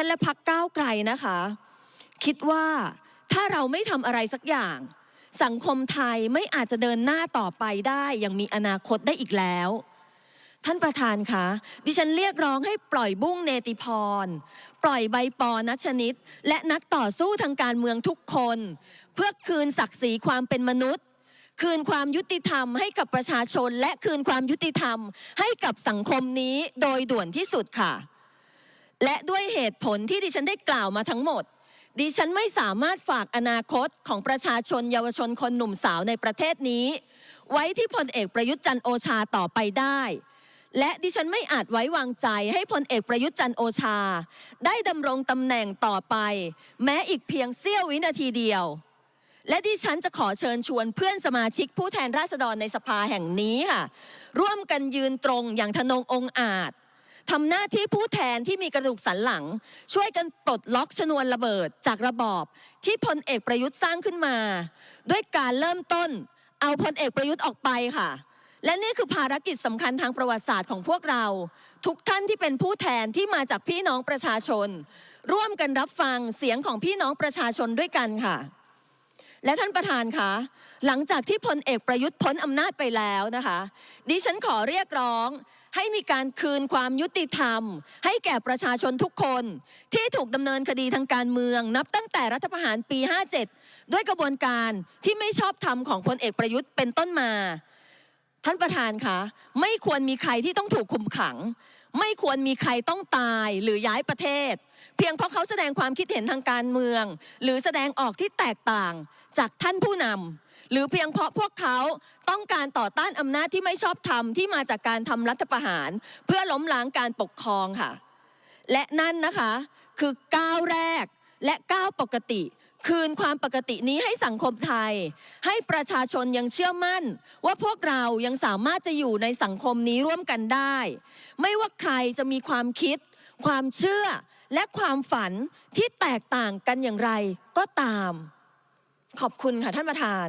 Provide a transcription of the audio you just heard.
ฉันและพักก้าวไกลนะคะ คิดว่าถ้าเราไม่ทำอะไรสักอย่าง สังคมไทยไม่อาจจะเดินหน้าต่อไปได้อย่างมีอนาคตได้อีกแล้ว ท่านประธานคะดิฉันเรียกร้องให้ปล่อยบุ้งเนติพร ปล่อยใบปอนัชนิด และนักต่อสู้ทางการเมืองทุกคน เพื่อคืนศักดิ์ศรีความเป็นมนุษย์ คืนความยุติธรรมให้กับประชาชน และคืนความยุติธรรมให้กับสังคมนี้โดยด่วนที่สุดค่ะ และด้วยเหตุผลที่ดิฉันได้กล่าวมาทั้งหมด ดิฉันไม่สามารถฝากอนาคตของประชาชนเยาวชนคนหนุ่มสาวในประเทศนี้ ไว้ที่พลเอกประยุทธ์จันโอชาต่อไปได้ และดิฉันไม่อาจไว้วางใจให้พลเอกประยุทธ์จันโอชา ได้ดำรงตำแหน่งต่อไป แม้อีกเพียงเสี้ยววินาทีเดียว และดิฉันจะขอเชิญชวนเพื่อนสมาชิกผู้แทนราษฎรในสภาแห่งนี้ค่ะร่วมกันยืนตรงอย่างทนงองอาจ ทำหน้าที่ผู้แทนที่มีกระดูกสันหลัง ช่วยกันปลดล็อกชนวนระเบิดจากระบอบ ที่พลเอกประยุทธ์สร้างขึ้นมา ด้วยการเริ่มต้นเอาพลเอกประยุทธ์ออกไปค่ะ และนี่คือภารกิจสำคัญทางประวัติศาสตร์ของพวกเรา ทุกท่านที่เป็นผู้แทนที่มาจากพี่น้องประชาชน ร่วมกันรับฟังเสียงของพี่น้องประชาชนด้วยกันค่ะ และท่านประธานคะหลังจากที่พลเอกประยุทธ์พ้นอำนาจไปแล้วนะคะ ดิฉันขอเรียกร้อง ให้มีการคืนความยุติธรรม ให้แก่ประชาชนทุกคน ที่ถูกดำเนินคดีทางการเมือง นับตั้งแต่รัฐประหารปี 57 ด้วยกระบวนการที่ไม่ชอบธรรมของพลเอกประยุทธ์เป็นต้นมา ท่านประธานคะไม่ควรมีใครที่ต้องถูกคุมขัง ไม่ควรมีใครต้องตายหรือย้ายประเทศ เพียงเพราะเขาแสดงความคิดเห็นทางการเมือง หรือแสดงออกที่แตกต่างจากท่านผู้นำ หรือเพียงเพราะพวกเขาต้องการต่อต้านอำนาจที่ไม่ชอบธรรมที่มาจากการทำรัฐประหาร เพื่อล้มล้างการปกครองค่ะ และนั่นนะคะคือก้าวแรกและก้าวปกติ คืนความปกตินี้ให้สังคมไทย ให้ประชาชนยังเชื่อมั่น ว่าพวกเรายังสามารถจะอยู่ในสังคมนี้ร่วมกันได้ ไม่ว่าใครจะมีความคิด ความเชื่อและความฝันที่แตกต่างกันอย่างไรก็ตาม ขอบคุณค่ะท่านประธาน